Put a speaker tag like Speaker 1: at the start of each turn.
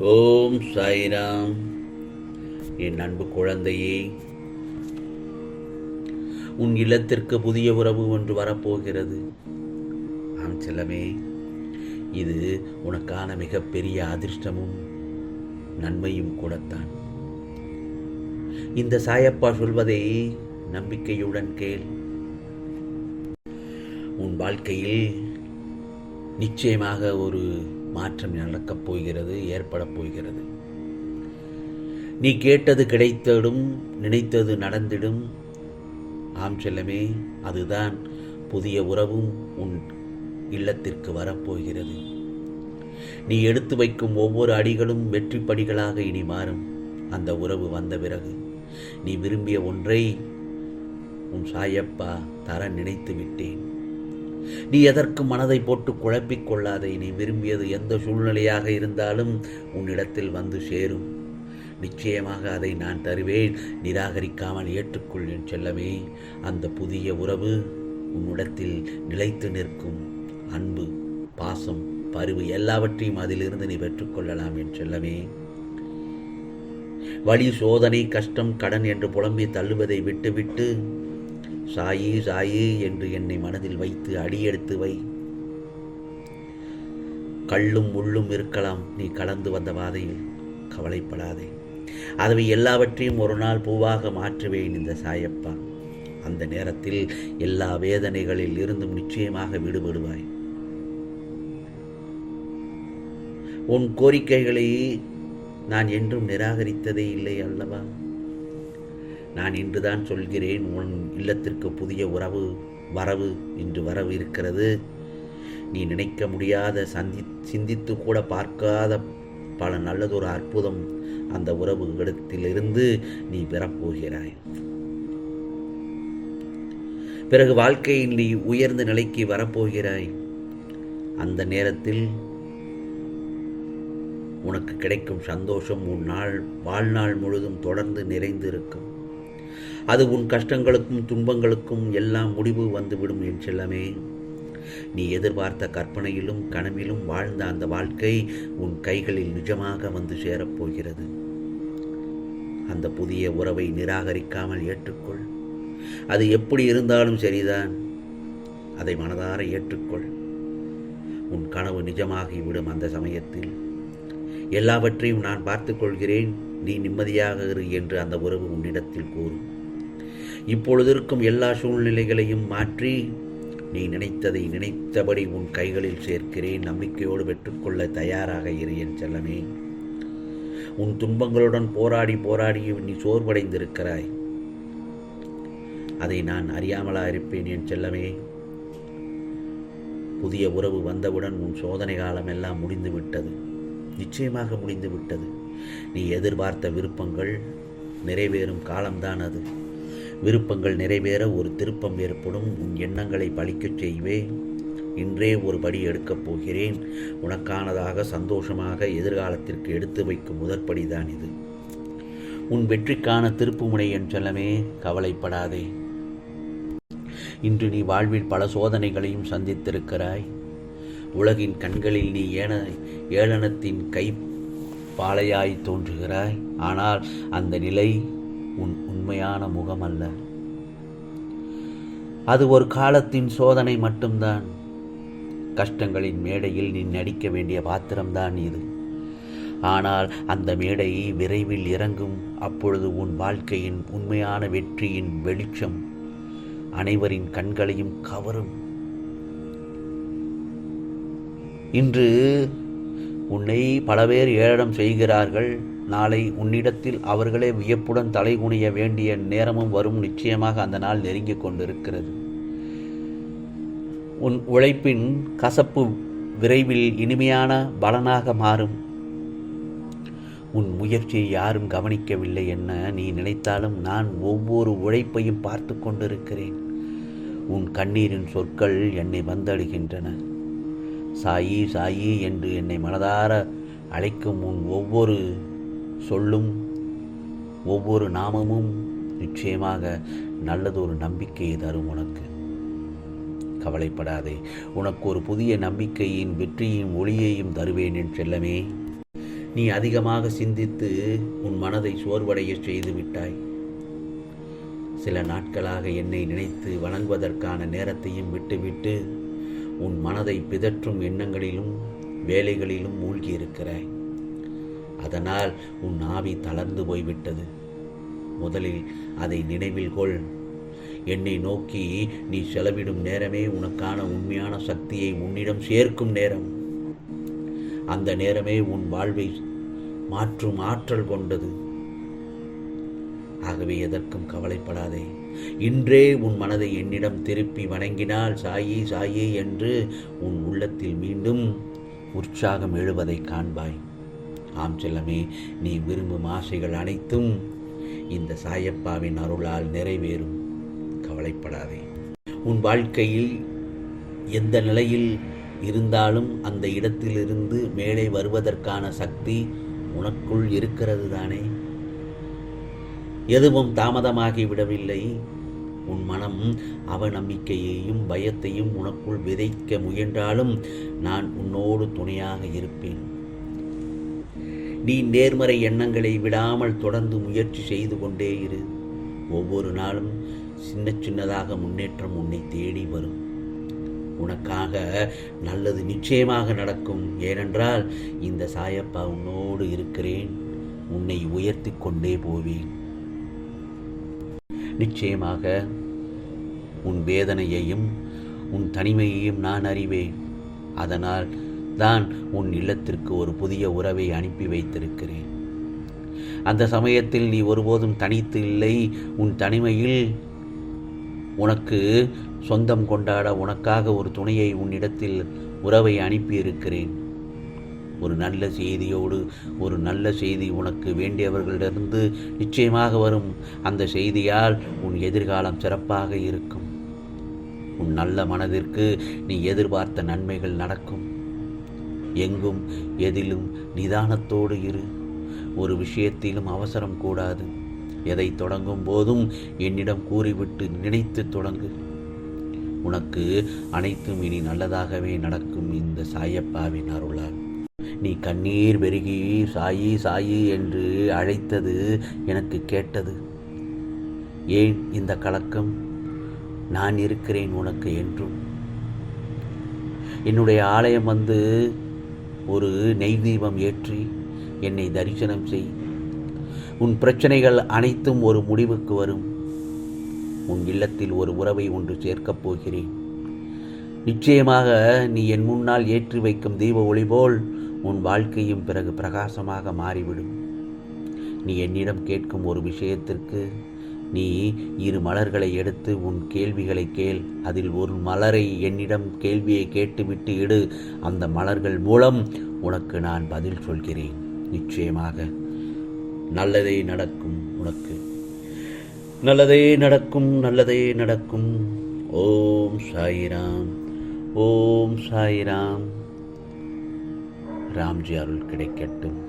Speaker 1: ஓம் சாய்ராம். என் அன்பு குழந்தையே உன் இல்லத்திற்கு புதிய உறவு ஒன்று வரப்போகிறது. ஆம் செல்லமே இது உனக்கான மிகப்பெரிய அதிர்ஷ்டமும் நன்மையும் கூடத்தான். இந்த சாயப்பா சொல்வதை நம்பிக்கையுடன் கேள். உன் வாழ்க்கையில் நிச்சயமாக ஒரு மாற்றம் நடக்கப் போகிறது ஏற்படப் போகிறது. நீ கேட்டது கிடைத்தடும் நினைத்தது நடந்திடும். ஆம் செல்லமே அதுதான் புதிய உறவும் உன் இல்லத்திற்கு வரப்போகிறது. நீ எடுத்து வைக்கும் ஒவ்வொரு அடிகளும் வெற்றி படிகளாக இனி மாறும். அந்த உறவு வந்த பிறகு நீ விரும்பிய ஒன்றை உன் சாயப்பா தர நினைத்து விட்டேன். நீ எதற்கு மனதை போட்டு குழப்பிக் கொள்ளாதே? நீ விரும்பியது எந்த சூழ்நிலையாக இருந்தாலும் உன்னிடத்தில் வந்து சேரும். நிச்சயமாக அதை நான் தருவேன். நிராகரிக்காமல் ஏற்றுக்கொள் என் செல்லமே. அந்த புதிய உறவு உன்னிடத்தில் நிலைத்து நிற்கும். அன்பு பாசம் பருவு எல்லாவற்றையும் அதிலிருந்து நீ பெற்றுக்கொள்ளலாம் என் செல்லமே. வழி சோதனை கஷ்டம் கடன் என்று புலம்பி தள்ளுவதை விட்டுவிட்டு சாயி சாயி என்று என்னை மனதில் வைத்து அடியெடுத்து வை. கள்ளும் முள்ளும் இருக்கலாம் நீ கலந்து வந்த பாதையில் கவலைப்படாதே. அதை எல்லாவற்றையும் ஒரு நாள் பூவாக மாற்றுவேன் இந்த சாயப்பா. அந்த நேரத்தில் எல்லா வேதனைகளில் இருந்தும் நிச்சயமாக விடுபடுவாய். உன் கோரிக்கைகளை நான் என்றும் நிராகரித்ததே இல்லை அல்லவா? நான் இன்றுதான் சொல்கிறேன் உன் இல்லத்திற்கு புதிய உறவு வரவு இன்று வரவு இருக்கிறது. நீ நினைக்க முடியாத சந்தி சிந்தித்து கூட பார்க்காத பல நல்லதொரு அற்புதம் அந்த உறவு இடத்திலிருந்து நீ பெறப்போகிறாய். பிறகு வாழ்க்கையில் நீ உயர்ந்த நிலைக்கு வரப்போகிறாய். அந்த நேரத்தில் உனக்கு கிடைக்கும் சந்தோஷம் உன் நாள் வாழ்நாள் முழுதும் தொடர்ந்து நிறைந்திருக்கும். அது உன் கஷ்டங்களுக்கும் துன்பங்களுக்கும் எல்லாம் முடிவு வந்துவிடும் என்றெல்லாமே. நீ எதிர்பார்த்த கற்பனையிலும் கனவிலும் வாழ்ந்த அந்த வாழ்க்கை உன் கைகளில் நிஜமாக வந்து சேரப்போகிறது. அந்த புதிய உறவை நிராகரிக்காமல் ஏற்றுக்கொள். அது எப்படி இருந்தாலும் சரிதான். அதை மனதார ஏற்றுக்கொள். உன் கனவு நிஜமாகிவிடும் அந்த சமயத்தில். எல்லாவற்றையும் நான் பார்த்துக்கொள்கிறேன் நீ நிம்மதியாக இரு என்று அந்த உறவு உன்னிடத்தில் கூறும். இப்பொழுது இருக்கும் எல்லா சூழ்நிலைகளையும் மாற்றி நீ நினைத்ததை நினைத்தபடி உன் கைகளில் சேர்க்கிறேன். நம்பிக்கையோடு பெற்றுக்கொள்ள தயாராக இரு என் செல்லமே. உன் துன்பங்களுடன் போராடி போராடி நீ சோர்வடைந்திருக்கிறாய். அதை நான் அறியாமலா இருப்பேன் என் செல்லமே. புதிய உறவு வந்தவுடன் உன் சோதனை காலம் எல்லாம் முடிந்துவிட்டது நிச்சயமாக முடிந்து விட்டது. நீ எதிர்பார்த்த விருப்பங்கள் நிறைவேறும் காலம்தான் அது. விருப்பங்கள் நிறைவேற ஒரு திருப்பம் ஏற்படும். உன் எண்ணங்களை பழிக்கச் செய்வேன் இன்றே ஒரு படி எடுக்கப் போகிறேன். உனக்கானதாக சந்தோஷமாக எதிர்காலத்திற்கு எடுத்து வைக்கும் முதற்படிதான் இது. உன் வெற்றிக்கான திருப்புமுனை என் செல்லமே கவலைப்படாதே. இன்று நீ வாழ்வில் பல சோதனைகளையும் சந்தித்திருக்கிறாய். உலகின் கண்களில் நீ ஏன ஏளனத்தின் கை பாலையாய் தோன்றுகிறாய். ஆனால் அந்த நிலை உன் உண்மையான முகம் அல்ல அது ஒரு காலத்தின் சோதனை மட்டும்தான். கஷ்டங்களின் மேடையில் நீ நடிக்க வேண்டிய பாத்திரம்தான் இது. ஆனால் அந்த மேடை விரைவில் இறங்கும். அப்பொழுது உன் வாழ்க்கையின் உண்மையான வெற்றியின் வெளிச்சம் அனைவரின் கண்களையும் கவரும். இன்று உன்னை பல பேர் ஏளனம் செய்கிறார்கள். நாளை உன்னிடத்தில் அவர்களே வியப்புடன் தலைகுனிய வேண்டிய நேரமும் வரும் நிச்சயமாக அந்த நாள் நெருங்கிக் கொண்டிருக்கிறது. உன் உழைப்பின் கசப்பு விரைவில் இனிமையான பலனாக மாறும். உன் முயற்சியை யாரும் கவனிக்கவில்லை என்ன நீ நினைத்தாலும் நான் ஒவ்வொரு உழைப்பையும் பார்த்து கொண்டிருக்கிறேன். உன் கண்ணீரின் சொற்கள் என்னை வந்தடுகின்றன. சாயி சாயி என்று என்னை மனதார அழைக்கும் உன் ஒவ்வொரு சொல்லும் ஒவ்வொரு நாமமும் நிச்சயமாக நல்லதொரு நம்பிக்கையை தரும் உனக்கு. கவலைப்படாதே உனக்கு ஒரு புதிய நம்பிக்கையின் வெற்றியின் ஒளியையும் தருவேன் என் செல்லமே. நீ அதிகமாக சிந்தித்து உன் மனதை சோர்வடைய செய்து விட்டாய். சில நாட்களாக என்னை நினைத்து வணங்குவதற்கான நேரத்தையும் விட்டுவிட்டு உன் மனதை பிதற்றும் எண்ணங்களிலும் வேலைகளிலும் மூழ்கியிருக்கிறாய். அதனால் உன் ஆவி தளர்ந்து போய்விட்டது. முதலில் அதை நினைவில் கொள். என்னை நோக்கி நீ செலவிடும் நேரமே உனக்கான உண்மையான சக்தியை உன்னிடம் சேர்க்கும் நேரம். அந்த நேரமே உன் வாழ்வை மாற்றும் ஆற்றல் கொண்டது. ஆகவே எதற்கும் கவலைப்படாதே. இன்றே உன் மனதை என்னிடம் திருப்பி வணங்கினால் சாயி சாயி என்று உன் உள்ளத்தில் மீண்டும் உற்சாகம் எழுவதை காண்பாய். ஆம் செல்லமே நீ விரும்பும் ஆசைகள் அனைத்தும் இந்த சாயப்பாவின் அருளால் நிறைவேறும். கவலைப்படாதே. உன் வாழ்க்கையில் எந்த நிலையில் இருந்தாலும் அந்த இடத்திலிருந்து மேலே வருவதற்கான சக்தி உனக்குள் இருக்கிறது தானே எதுவும் தாமதமாகி விடவில்லை உன் மனம் அவநம்பிக்கையையும் பயத்தையும் உனக்குள் விதைக்க முயன்றாலும் நான் உன்னோடு துணையாக இருப்பேன். நீ நேர்மறை எண்ணங்களை விடாமல் தொடர்ந்து முயற்சி செய்து கொண்டே இரு. ஒவ்வொரு நாளும் சின்ன சின்னதாக முன்னேற்றம் உன்னை தேடி வரும். உனக்காக நல்லது நிச்சயமாக நடக்கும். ஏனென்றால் இந்த சாயப்பா உன்னோடு இருக்கிறேன். உன்னை உயர்த்தி கொண்டே போவேன். நிச்சயமாக உன் வேதனையையும் உன் தனிமையையும் நான் அறிவேன். அதனால் தான் உன் இல்லத்திற்கு ஒரு புதிய உறவை அனுப்பி வைத்திருக்கிறேன். அந்த சமயத்தில் நீ ஒருபோதும் தனித்து இல்லை. உன் தனிமையில் உனக்கு சொந்தம் கொண்டாட உனக்காக ஒரு துணையை உன்னிடத்தில் உறவை அனுப்பியிருக்கிறேன். ஒரு நல்ல செய்தியோடு ஒரு நல்ல செய்தி உனக்கு வேண்டியவர்களிடமிருந்து நிச்சயமாக வரும். அந்த செய்தியால் உன் எதிர்காலம் சிறப்பாக இருக்கும். உன் நல்ல மனதிற்கு நீ எதிர்பார்த்த நன்மைகள் நடக்கும். எங்கும் எதிலும் நிதானத்தோடு இரு. ஒரு விஷயத்திலும் அவசரம் கூடாது. எதை தொடங்கும் போதும் என்னிடம் கூறிவிட்டு நினைத்து தொடங்கு. உனக்கு அனைத்தும் இனி நல்லதாகவே நடக்கும் இந்த சாயப்பாவின் அருளால். நீ கண்ணீர் பெருகி சாயி சாயி என்று அழைத்தது எனக்கு கேட்டது. ஏன் இந்த கலக்கம்? நான் இருக்கிறேன் உனக்கு என்றும். என்னுடைய ஆலயம் வந்து ஒரு நெய் தீபம் ஏற்றி என்னை தரிசனம் செய். உன் பிரச்சனைகள் அனைத்தும் ஒரு முடிவுக்கு வரும். உன் இல்லத்தில் ஒரு உறவை ஒன்று சேர்க்கப் போகிறேன். நிச்சயமாக நீ என் முன்னால் ஏற்றி வைக்கும் தீப ஒளி போல் உன் வாழ்க்கையும் பிறகு பிரகாசமாக மாறிவிடும். நீ என்னிடம் கேட்கும் ஒரு விஷயத்திற்கு நீ இரு மலர்களை எடுத்து உன் கேள்விகளை கேள். அதில் ஒரு மலரை என்னிடம் கேள்வியை கேட்டுவிட்டு இடு. அந்த மலர்கள் மூலம் உனக்கு நான் பதில் சொல்கிறேன். நிச்சயமாக நல்லதே நடக்கும் உனக்கு. நல்லதே நடக்கும் நல்லதே நடக்கும். ஓம் சாயிராம் ஓம் சாயிராம். ராம்ஜி அருள் கிடைக்கட்டும்.